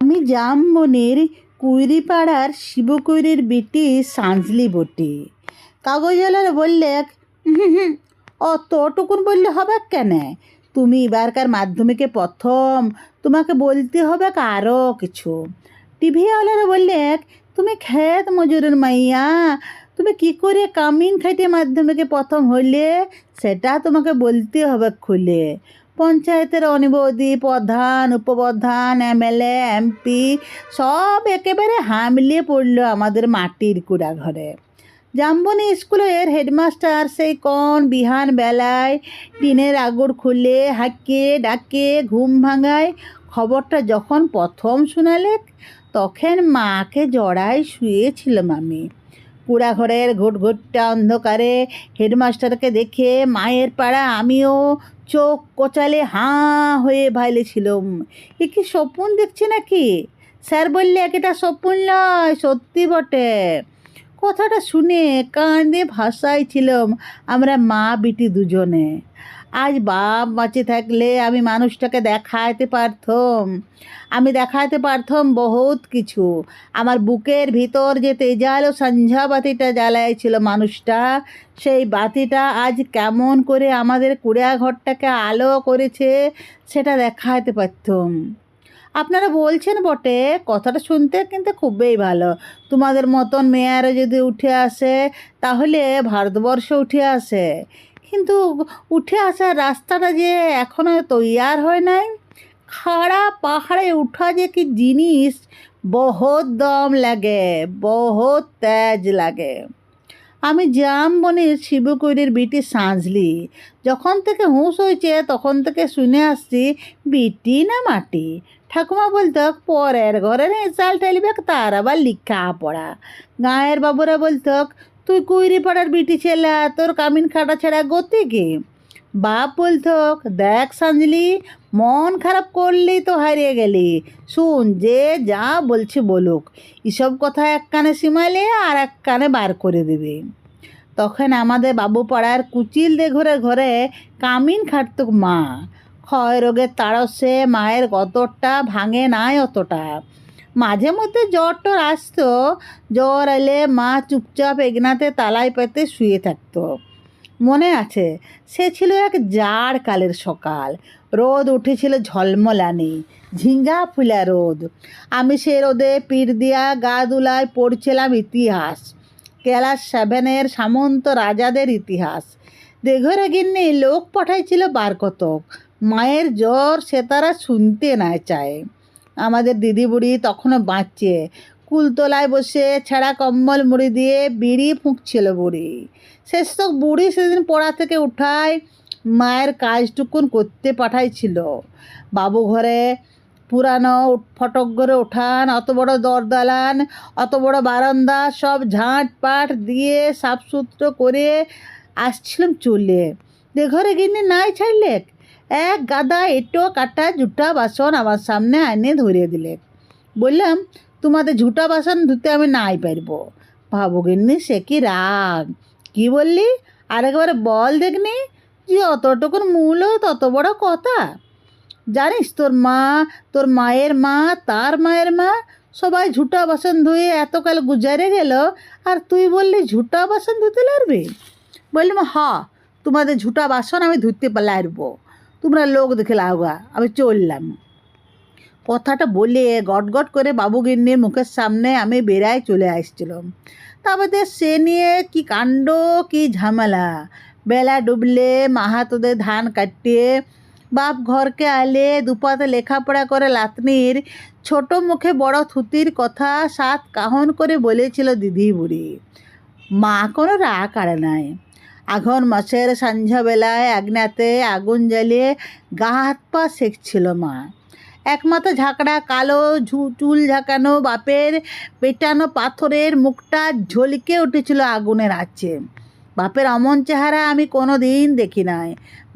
আমি জামবনের কুইরিপাড়ার শিবকুইরির বিটি সাঁঝলি বটি। কাগজওয়ালার বললে "হুম হুম, অতটুকুন বললে হবে কেন? তুমি এবারকার মাধ্যমিকে প্রথম তোমাকে বলতে হবে আরও কিছু। টিভিওয়ালারা বললে তুমি খেত মজুরের মাইয়া তুমি কি করে কামিন খাইতে মাধ্যমিকে প্রথম হইলে সেটা তোমাকে বলতে হবে খুলে। পঞ্চায়েতের অনিবদি প্রধান, উপপ্রধান, এমএলএ, এমপি, সব একেবারে হামলিয়ে পড়ল আমাদের মাটির কুড়া ঘরে জাম্বনি স্কুলের হেডমাস্টার সেই কোন বিহান বেলায় টিনের আগুর খুলে হাঁকে ডাকে, ঘুম ভাঙায়, খবরটা যখন প্রথম শোনালে তখন মাকে জড়ায় শুয়েছিলাম আমি। কুড়াঘরের ঘুটঘুটটা অন্ধকারে হেডমাস্টারকে দেখে মায়ের পাড়া আমিও চোখ কোচালে হাঁ হয়ে ভাইলেছিলাম। এ কি স্বপ্ন দেখছে নাকি? স্যার বললে এটা স্বপ্ন নয়, সত্যি বটে। কথাটা শুনে কাঁদে ভাসাইছিলাম আমরা মা বিটি দুজনে। আজ বাপ বাঁচে থাকলে আমি মানুষটাকে দেখাইতে পারতম। আমি দেখাইতে পারতম বহুত কিছু। আমার বুকের ভিতর যে তেজালো সঞ্ঝা বাতিটা জ্বালাইছিল মানুষটা, সেই বাতিটা আজ কেমন করে আমাদের কুড়িয়া ঘরটাকে আলো করেছে সেটা দেখাইতে পারতাম। আপনারা বলছেন বটে, কথাটা শুনতে কিন্তু খুবই ভালো। তোমাদের মতন মেয়েরা যদি উঠে আসে, তাহলে ভারতবর্ষ উঠে আসে। কিন্তু উঠে আসার রাস্তাটা যে এখনও তৈয়ার হয় নাই। খাড়া পাহাড়ে উঠা যে কি জিনিস, বহুত দম লাগে, বহুত তেজ লাগে। আমি জাম বনের শিবকুইরের বিটি সাঁঝলি যখন থেকে হুঁশ হয়েছে, তখন থেকে শুনে আসছি, বিটি না মাটি। ঠাকুমা বলতো, পরের ঘরে রেজাল টেলিবে তার আবার লিখা পড়া। গাঁয়ের বাবুরা বলতো তুই কুইরি পাড়ার বিটি ছেলা, তোর কামিন খাটা ছাড়া গতি কি? বাপ বলতো দেখ সাঞ্জলি, মন খারাপ করলি তো হারিয়ে গেলি। শুন, যে যা বলছি বলুক, এসব কথা এক কানে সীমালে আর এক কানে বার করে দেবে। তখন আমাদের বাবু পাড়ার কুচিল দে ঘরে ঘরে কামিন খাটতো মা। ক্ষয় রোগের তাড়সে মায়ের গতরটা ভাঙে নাই অতটা। মাঝে মধ্যে জ্বর টর আসতো, জ্বর এলে মা চুপচাপ এগনাতে তালায় পেতে শুয়ে থাকতো। মনে আছে, সে ছিল এক জাড় কালের সকাল। রোদ উঠেছিল ঝলমলানি, ঝিঙ্গা ফুলা রোদ। আমি সে রোদে পিঠ দিয়া গা দুলায় পড়ছিলাম ইতিহাস, ক্লাস সেভেনের সামন্ত রাজাদের ইতিহাস। দেঘরে গিন্নি লোক পাঠাইছিল বার কতক, মায়ের জ্বর সে তারা শুনতে না চায়। আমাদের দিদি বুড়ি তখনও বাঁচছে। কুলতলায় বসে ছেঁড়া কম্বল মুড়ি দিয়ে বিড়ি ফুঁকছিল বুড়ি। শেষ তো বুড়ি সেদিন পড়া থেকে উঠায় মায়ের কাজটুকুন করতে পাঠাইছিল। বাবু ঘরে পুরানো ফটক ঘরে ওঠান, অত বড় দরদালান অত বড় বারান্দা, সব ঝাঁট পাট দিয়ে সাফসুতরো করে আসছিলাম চলে। দে ঘরে গিয়ে নাই ছাড়লে? এক গাদা এটো কাটা জুটা বাসন আমার সামনে আনে ধরিয়ে দিলে। বললাম, তোমাদের ঝুটা বাসন ধুতে আমি নাই পারব। ভাবগিন্নি সে কি রাগ? কি বললি? আরেকবার বল দেখনি যে অতটুকুন মূল তত বড় কথা। জানিস, তোর মা, তোর মায়ের মা, তার মায়ের মা সবাই ঝুটা বাসন ধুয়ে এতকাল গুজারে গেল, আর তুই বললি ঝুটা বাসন ধুতে লাগবে বললাম, হ, তোমাদের ঝুটা বাসন আমি ধুতে পারব তোমরা লোক দেখে লাগা আমি চললাম। কথাটা বলে গটগট করে বাবুগিন্নির মুখের সামনে আমি বেড়ায় চলে আসছিলাম। তারপরে সে নিয়ে কি কাণ্ড, কি ঝামেলা। বেলা ডুবলে, মাহাতোদের ধান কাটিয়ে, বাপ ঘরকে আলে, দুপাতে লেখাপড়া করে লাতনির ছোট মুখে বড় থুতির কথা সাত কাহন করে বলেছিল দিদি বুড়ি মা কোনো রাগ কাড়ে নাই। আঘন মাসের সন্ধ্যাবেলায় আগ্নাতে আগুন জ্বালিয়ে গা হাত পা সেঁকছিল মা। একমাত্র ঝাঁকড়া, কালো চুল ঝাঁকানো, বাপের পেটানো পাথরের মুখটা ঝলকে উঠেছিল আগুনের আছে বাপের অমন চেহারা আমি কোনো দিন দেখি নাই।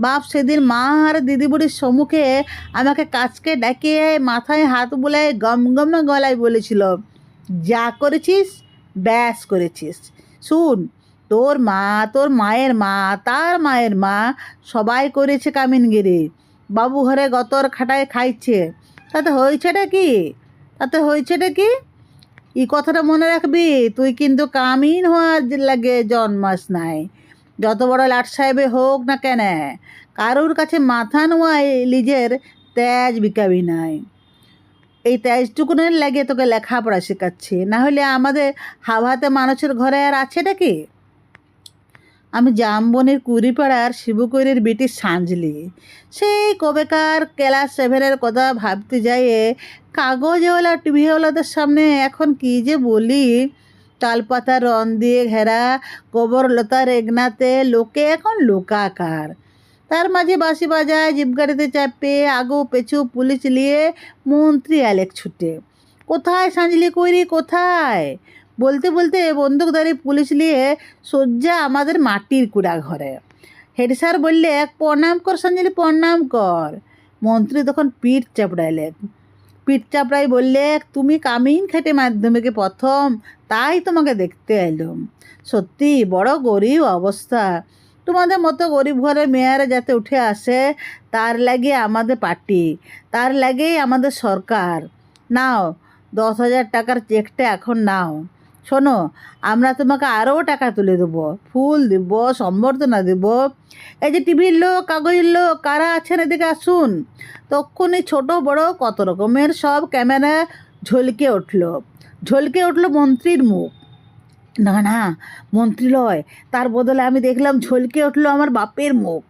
বাপ সেদিন মা আর দিদিবুড়ির সম্মুখে আমাকে কাছকে ডেকে মাথায় হাত বুলায় গম গম গলায় বলেছিল, যা করেছিস, ব্যাস করেছিস। শুন তোর মা, তোর মায়ের মা, তার মায়ের মা সবাই করেছে কামিনগিরি। বাবু ঘরে গতর খাটায় খাইছে। তাতে হয়েছেটা কি? তাতে হয়েছেটা কি? এই কথাটা মনে রাখবি, তুই কিন্তু কামিন হওয়ার লাগে জন্মাস নাই। যত বড় লাট সাহেবে হোক না কেন, কারুর কাছে মাথা নোয়াই নিজের তেজ বিকাবি নাই। এই তেজটুকুনের লাগে তোকে লেখাপড়া শেখাচ্ছে। না হলে আমাদের হাওয়াতে মানুষের ঘরে আর আছে নাকি আমি জামবনের কুড়িপাড়ার শিবকৈরের বেটি সাঞ্জলি। সেই কবেকার ক্লাস সেভেনের কথা ভাবতে যাইয়ে কাগজওয়ালা, টিভিওয়ালাদের সামনে এখন কি যে বলি? তালপাতা রন দিয়ে ঘেরা গোবর লতা রেগনাতে লোকে এখন লোকাকার। তার মাঝে বাসি বাজায় জিপগাড়িতে চাপে আগু পেছু পুলিশ নিয়ে মন্ত্রী আলেক ছুটে। কোথায় সাঞ্জলি কইরি, কোথায়? বলতে বলতে বন্দুকধারী পুলিশ নিয়ে সজ্জা আমাদের মাটির কুড়া ঘরে হেড স্যার বললে প্রণাম কর সঞ্জলি, প্রণাম কর। মন্ত্রী তখন পিঠ চাপড়াইলেন। পিঠ চাপড়াই বললে, তুমি কামিন খেটে মাধ্যমিকে প্রথম, তাই তোমাকে দেখতে এলুম। সত্যি বড় গরিব অবস্থা। তোমাদের মতো গরিব ঘরের মেয়েরা যাতে উঠে আসে, তার লাগে আমাদের পার্টি, তার লাগেই আমাদের সরকার। নাও, দশ হাজার টাকার চেকটা এখন নাও। শোনো, আমরা তোমাকে আরও টাকা তুলে দেবো। ফুল দেব, সম্বর্ধনা দেব। এই যে টিভির লোক, কাগজের লোক, কারা আছেন এদিকে আসুন। তখনই ছোট, বড়, কত রকমের সব ক্যামেরা ঝলকে উঠল। ঝলকে উঠল মন্ত্রীর মুখ। না না, মন্ত্রী লয়, তার বদলে আমি দেখলাম ঝলকে উঠল আমার বাপের মুখ।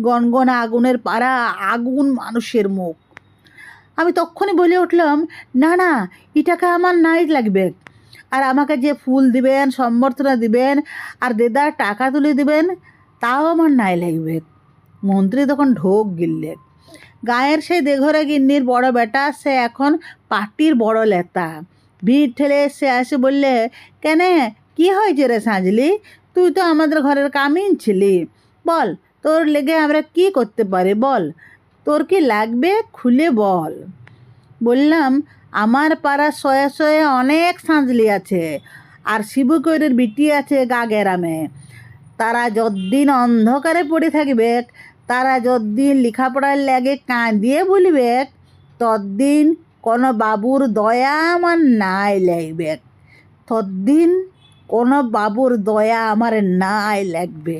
গনগনা আগুনের পাড়া, আগুন মানুষের মুখ। আমি তখনই বলে উঠলাম, না না, এটাকে আমার নাই লাগবে। আর আমাকে যে ফুল দিবেন, সম্বর্ধনা দিবেন আর দেদার টাকা তুলে দিবেন, তাও আমার নাই লাগবে। মন্ত্রী তখন ঢোক গিললে। গায়ের সেই দেঘরে গিন্নির বড় বেটা, সে এখন পার্টির বড় লেতা। ভিড় ঠেলে সে এসে বললে, কেন, কি হয়েছে রে সাঁজলি? তুই তো আমাদের ঘরের কামিন ছিলি। বল, তোর লেগে আমরা কি করতে পারি বল? তোর কি লাগবে খুলে বল। বললাম আমার পাড়া শয়ে শয়ে অনেক সাঁজলি আছে। আর শিবকৈরের বিটি আছে গা গেরামে তারা যদ্দিন অন্ধকারে পড়ে থাকবে, তারা যদ্দিন লেখাপড়ার লাগে কাঁদিয়ে বলিবে তদ্দিন কোনো বাবুর দয়া আমার নাই লাগবে তদ্দিন কোনো বাবুর দয়া আমার নাই লাগবে।